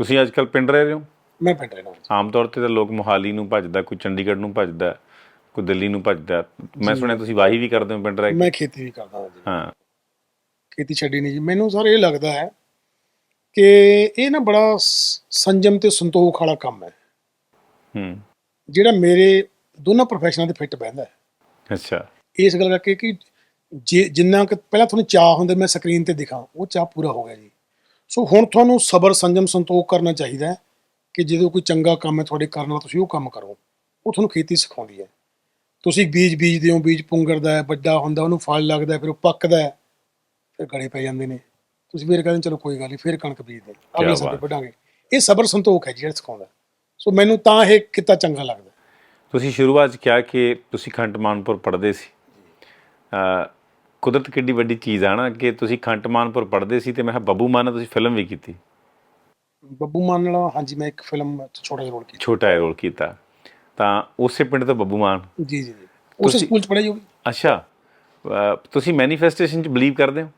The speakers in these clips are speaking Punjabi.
ਤੁਸੀਂ ਅੱਜ ਕੱਲ ਪਿੰਡ ਰਹਿ ਰਹੇ ਹੋ? ਮੈਂ ਪਿੰਡ ਰਹਿਣਾ ਆਮ ਤੌਰ ਤੇ ਤਾਂ ਲੋਕ ਮੋਹਾਲੀ ਨੂੰ ਭੱਜਦਾ ਕੋਈ ਚੰਡੀਗੜ੍ਹ ਨੂੰ ਭੱਜਦਾ ਕੋਈ ਦਿੱਲੀ ਨੂੰ ਭੱਜਦਾ। ਮੈਂ ਸੁਣਿਆ ਤੁਸੀਂ ਵਾਹੀ ਵੀ ਕਰਦੇ ਹੋ ਪਿੰਡ ਰਹਿ ਕੇ? ਮੈਂ ਖੇਤੀ ਵੀ ਕਰਦਾ ਹਾਂ ਜੀ। ਹਾਂ। ਖੇਤੀ ਛੱਡੀ ਨਹੀਂ ਜੀ। ਮੈਨੂੰ ਸਰ ਇਹ ਲੱਗਦਾ ਹੈ ਕਿ ਇਹ ਨਾ ਬੜਾ ਸੰਜਮ ਤੇ ਸੰਤੋਖ ਵਾਲਾ ਕੰਮ ਹੈ। ਹੂੰ। ਜਿਹੜਾ ਮੇਰੇ ਦੋਨਾਂ ਪ੍ਰੋਫੈਸ਼ਨਾਂ ਦੇ ਫਿੱਟ ਬਹਿੰਦਾ ਹੈ। ਅੱਛਾ। ਇਸ ਗੱਲ ਕਰਕੇ ਕਿ ਜਿੰਨਾ ਕਿ ਪਹਿਲਾਂ ਤੁਹਾਨੂੰ ਚਾਹ ਹੁੰਦੇ ਮੈਂ ਸਕਰੀਨ ਤੇ ਦਿਖਾਂ ਉਹ ਚਾਹ ਪੂਰਾ ਹੋ ਗਿਆ ਜੀ। ਸੋ ਹੁਣ ਤੁਹਾਨੂੰ ਸਬਰ ਸੰਜਮ ਸੰਤੋਖ ਕਰਨਾ ਚਾਹੀਦਾ ਹੈ ਕਿ ਜਦੋਂ ਕੋਈ ਚੰਗਾ ਕੰਮ ਹੈ ਤੁਹਾਡੇ ਕਰਨ ਵਾਲਾ ਤੁਸੀਂ ਉਹ ਕੰਮ ਕਰੋ। ਉਹ ਤੁਹਾਨੂੰ ਖੇਤੀ ਸਿਖਾਉਂਦੀ ਹੈ। ਤੁਸੀਂ ਬੀਜ ਬੀਜਦੇ ਹੋ ਬੀਜ ਪੁੰਗਰਦਾ ਹੈ ਵੱਡਾ ਹੁੰਦਾ ਉਹਨੂੰ ਫਲ ਲੱਗਦਾ ਫਿਰ ਉਹ ਪੱਕਦਾ ਹੈ ਫਿਰ ਗੜੇ ਪੈ ਜਾਂਦੇ ਨੇ। ਤੁਸੀਂ ਫਿਰ ਕਹਿੰਦੇ ਚਲੋ ਕੋਈ ਗੱਲ ਨਹੀਂ ਫਿਰ ਕਣਕ ਬੀਜਦੇ ਅਗਲੇ। ਸਾਲ ਵੱਢਾਂਗੇ। ਇਹ ਸਬਰ ਸੰਤੋਖ ਹੈ ਜਿਹੜਾ ਸਿਖਾਉਂਦਾ ਸੋ ਮੈਨੂੰ ਤਾਂ ਇਹ ਕਿੱਤਾ ਚੰਗਾ ਲੱਗਦਾ ਤੁਸੀਂ ਸ਼ੁਰੂਆਤ 'ਚ ਕਿਹਾ ਕਿ ਤੁਸੀਂ ਖੰਟ ਮਾਨਪੁਰ ਪੜ੍ਹਦੇ ਸੀ। ਕੁਦਰਤ ਕਿੱਡੀ ਵੱਡੀ ਚੀਜ਼ ਆ ਨਾ ਕਿ ਤੁਸੀਂ ਖੰਟ ਮਾਨਪੁਰ ਪੜ੍ਹਦੇ ਸੀ ਤੇ ਮੈਂ ਕਿਹਾ ਬੱਬੂ ਮਾਨ ਨਾਲ ਤੁਸੀਂ ਫਿਲਮ ਵੀ ਕੀਤੀ। ਬੱਬੂ ਮਾਨ ਨਾਲ ਹਾਂਜੀ ਮੈਂ ਇੱਕ ਫਿਲਮ 'ਚ ਛੋਟਾ ਜਿਹਾ ਰੋਲ ਕੀਤਾ। ਛੋਟਾ ਜਿਹਾ ਰੋਲ ਕੀਤਾ। ਤਾਂ ਉਸੇ ਪਿੰਡ ਤੋਂ ਬੱਬੂ ਮਾਨ। ਜੀ ਜੀ ਜੀ। ਉਸ ਸਕੂਲ ਚ ਪੜ੍ਹਾਈ ਹੋਈ ਅੱਛਾ। ਤੁਸੀਂ ਮੈਨੀਫੈਸਟੇਸ਼ਨ 'ਚ ਬਲੀਵ ਕਰਦੇ ਹੋ?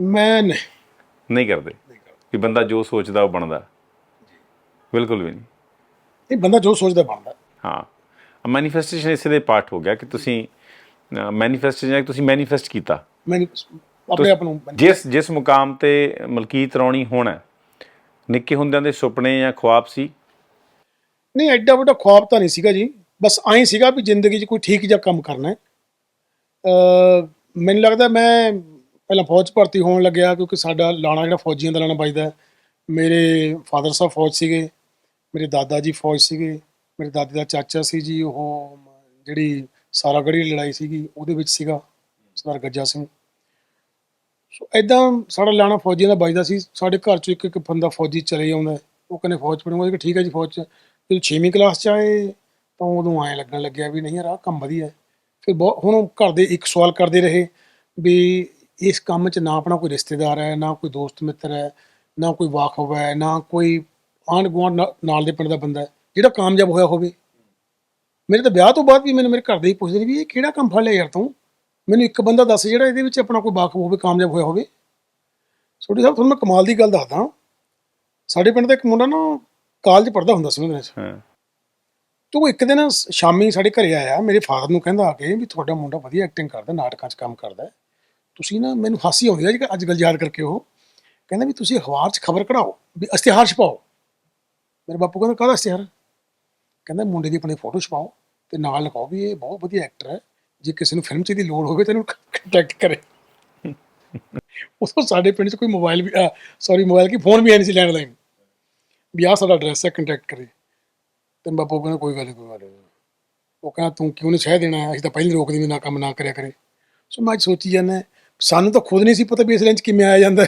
ਮੈਂ ਨਹੀਂ। ਨਹੀਂ ਕਰਦੇ। ਕਿ ਬੰਦਾ ਜੋ ਸੋਚਦਾ ਉਹ ਬਣਦਾ। ਬਿਲਕੁਲ ਵੀ ਨਹੀਂ। ਇਹ ਬੰਦਾ ਜੋ ਸੋਚਦਾ ਬਣਦਾ। ਹਾਂ। ਮੈਨੀਫੈਸਟੇਸ਼ਨ ਇਸੇ ਦੇ ਪਾਰਟ ਹੋ ਗਿਆ ਕਿ ਤੁਸੀਂ ਮੈਨੀਫੈਸਟੇਸ਼ਨ ਤੁਸੀਂ ਮੈਨੀਫੈਸਟ ਕੀਤਾ। ਆਪਣੇ ਆਪ ਨੂੰ ਜਿਸ ਜਿਸ ਮੁਕਾਮ ਤੇ ਮਲਕੀਤ ਰੌਣੀ ਹੋਣਾ ਨਿੱਕੇ ਹੁੰਦਿਆਂ ਦੇ ਸੁਪਨੇ ਜਾਂ ਖੁਆਬ ਸੀ? ਨਹੀਂ ਐਡਾ ਵੱਡਾ ਖੁਆਬ ਤਾਂ ਨਹੀਂ ਸੀਗਾ ਜੀ। ਬਸ ਐਂ ਸੀਗਾ ਵੀ ਜ਼ਿੰਦਗੀ 'ਚ ਕੋਈ ਠੀਕ ਜਿਹਾ ਕੰਮ ਕਰਨਾ ਹੈ। ਅ ਮੈਨੂੰ ਲੱਗਦਾ ਮੈਂ ਪਹਿਲਾਂ ਫੌਜ ਭਰਤੀ ਹੋਣ ਲੱਗਿਆ ਕਿਉਂਕਿ ਸਾਡਾ ਲਾਣਾ ਜਿਹੜਾ ਫੌਜੀਆਂ ਦਾ ਲਾਣਾ ਵੱਜਦਾ। ਮੇਰੇ ਫਾਦਰ ਸਾਹਿਬ ਫੌਜ ਸੀਗੇ ਮੇਰੇ ਦਾਦਾ ਜੀ ਫੌਜ ਸੀਗੇ ਮੇਰੇ ਦਾਦੀ ਦਾ ਚਾਚਾ ਸੀ ਜੀ ਉਹ ਜਿਹੜੀ ਸਾਰਾਗੜੀ ਲੜਾਈ ਸੀਗੀ, ਉਹਦੇ ਵਿੱਚ ਸੀਗਾ ਸਰਦਾਰ ਗੱਜਾ ਸਿੰਘ। ਸੋ ਐਦਾਂ ਸਾਡਾ ਲਾਣਾ ਫੌਜੀਆਂ ਦਾ ਵੱਜਦਾ ਸੀ। ਸਾਡੇ ਘਰ 'ਚੋਂ ਇੱਕ ਇੱਕ ਬੰਦਾ ਫੌਜੀ ਚਲੇ ਆਉਂਦਾ ਉਹ ਕਹਿੰਦੇ, ਫੌਜ ਪੜੂੰਗਾ ਕਿ ਠੀਕ ਹੈ ਜੀ, ਫੌਜ 'ਚ। ਜਦੋਂ 6ਵੀਂ ਕਲਾਸ 'ਚ ਆਏ, ਤਾਂ ਉਦੋਂ ਐਂ ਲੱਗਣ ਲੱਗਿਆ ਵੀ ਨਹੀਂ ਯਾਰ, ਆਹ ਕੰਮ ਵਧੀਆ ਫਿਰ ਬਹੁਤ ਹੁਣ ਘਰ ਦੇ ਇੱਕ ਸਵਾਲ ਕਰਦੇ ਰਹੇ ਵੀ ਇਸ ਕੰਮ 'ਚ ਨਾ ਆਪਣਾ ਕੋਈ ਰਿਸ਼ਤੇਦਾਰ ਹੈ, ਨਾ ਕੋਈ ਦੋਸਤ ਮਿੱਤਰ ਹੈ, ਨਾ ਕੋਈ ਵਾਕਫ ਹੈ, ਨਾ ਕੋਈ ਆਂਢ ਗੁਆਂਢ ਨਾ- ਨਾਲ ਦੇ ਪਿੰਡ ਦਾ ਬੰਦਾ ਹੈ। ਜਿਹੜਾ ਕਾਮਯਾਬ ਹੋਇਆ ਹੋਵੇ ਮੇਰੇ ਤਾਂ ਵਿਆਹ ਤੋਂ ਬਾਅਦ ਵੀ ਮੈਨੂੰ ਮੇਰੇ ਘਰ ਦੇ ਹੀ ਪੁੱਛਦੇ ਨੇ ਵੀ ਇਹ ਕਿਹੜਾ ਕੰਮ ਫੜ ਲਿਆ ਯਾਰ ਤੂੰ? ਮੈਨੂੰ ਇੱਕ ਬੰਦਾ ਦੱਸ ਜਿਹੜਾ ਇਹਦੇ ਵਿੱਚ ਆਪਣਾ ਕੋਈ ਵਾਕਫ ਹੋਵੇ ਕਾਮਯਾਬ ਹੋਇਆ ਹੋਵੇ। ਛੋਟੀ ਸਾਹਿਬ ਤੁਹਾਨੂੰ ਮੈਂ ਕਮਾਲ ਦੀ ਗੱਲ ਦੱਸਦਾ। ਸਾਡੇ ਪਿੰਡ ਦਾ ਇੱਕ ਮੁੰਡਾ ਨਾ ਕਾਲਜ ਪੜ੍ਹਦਾ ਹੁੰਦਾ ਸੀ ਉਹਦੇ ਵਿੱਚ ਹਾਂ। ਤੇ ਇੱਕ ਦਿਨ ਸ਼ਾਮੀ ਸਾਡੇ ਘਰੇ ਆਇਆ ਮੇਰੇ ਫਾਦਰ ਨੂੰ ਕਹਿੰਦਾ ਆ ਕੇ ਵੀ ਤੁਹਾਡਾ ਮੁੰਡਾ ਵਧੀਆ ਐਕਟਿੰਗ ਕਰਦਾ ਨਾਟਕਾਂ 'ਚ ਕੰਮ ਕਰਦਾ। ਤੁਸੀਂ ਨਾ ਮੈਨੂੰ ਹਾਸੀ ਆਉਂਦੀ ਹੈ ਅੱਜ ਕੱਲ੍ਹ ਯਾਦ ਕਰਕੇ ਉਹ। ਕਹਿੰਦਾ ਵੀ ਤੁਸੀਂ ਅਖਬਾਰ 'ਚ ਖਬਰ ਕਢਾਓ ਵੀ ਇਸ਼ਤਿਹਾਰ ਛਪਾਓ। ਮੇਰੇ ਬਾਪੂ ਕਹਿੰਦਾ ਕਾਹਦਾ ਇਸ਼ਤਿਹਾਰ? ਕਹਿੰਦਾ ਮੁੰਡੇ ਦੀ ਆਪਣੀ ਫੋਟੋ ਛਪਾਓ। ਤੇ ਨਾਲ ਲਿਖਾਓ ਵੀ ਇਹ ਬਹੁਤ ਵਧੀਆ ਐਕਟਰ ਹੈ। ਜੇ ਕਿਸੇ ਨੂੰ ਫਿਲਮ 'ਚ ਦੀ ਲੋੜ ਹੋਵੇ ਤਾਂ ਇਹਨੂੰ ਕੰਟੈਕਟ ਕਰੇ। ਉਦੋਂ ਸਾਡੇ ਪਿੰਡ 'ਚ ਕੋਈ ਮੋਬਾਈਲ ਵੀ ਸੌਰੀ ਮੋਬਾਈਲ ਕੀ ਫੋਨ ਵੀ ਹੈ ਨਹੀਂ ਸੀ ਲੈਂਡਲਾਈਨ ਵੀ ਆਹ ਸਾਡਾ ਐਡਰੈਸ ਹੈ ਕੰਟੈਕਟ ਕਰੇ। ਤੇ ਬਾਪੂ ਕਹਿੰਦਾ, ਕੋਈ ਗੱਲ ਨਹੀਂ ਕੋਈ ਗੱਲ ਨਹੀਂ ਉਹ ਕਹਿੰਦਾ, ਤੂੰ ਕਿਉਂ ਨਹੀਂ ਸਹਿ ਦੇਣਾ ਅਸੀਂ ਤਾਂ ਪਹਿਲਾਂ ਹੀ ਰੋਕਦੇ ਵੀ ਨਾ ਕੰਮ ਨਾ ਕਰਿਆ ਕਰੇ। ਸੋ ਮੈਂ ਅੱਜ ਸੋਚੀ ਜਾਂਦਾ, ਸਾਨੂੰ ਤਾਂ ਖੁਦ ਨਹੀਂ ਸੀ ਪਤਾ ਵੀ ਇਸ ਲਾਈਨ 'ਚ ਕਿਵੇਂ ਆਇਆ ਜਾਂਦਾ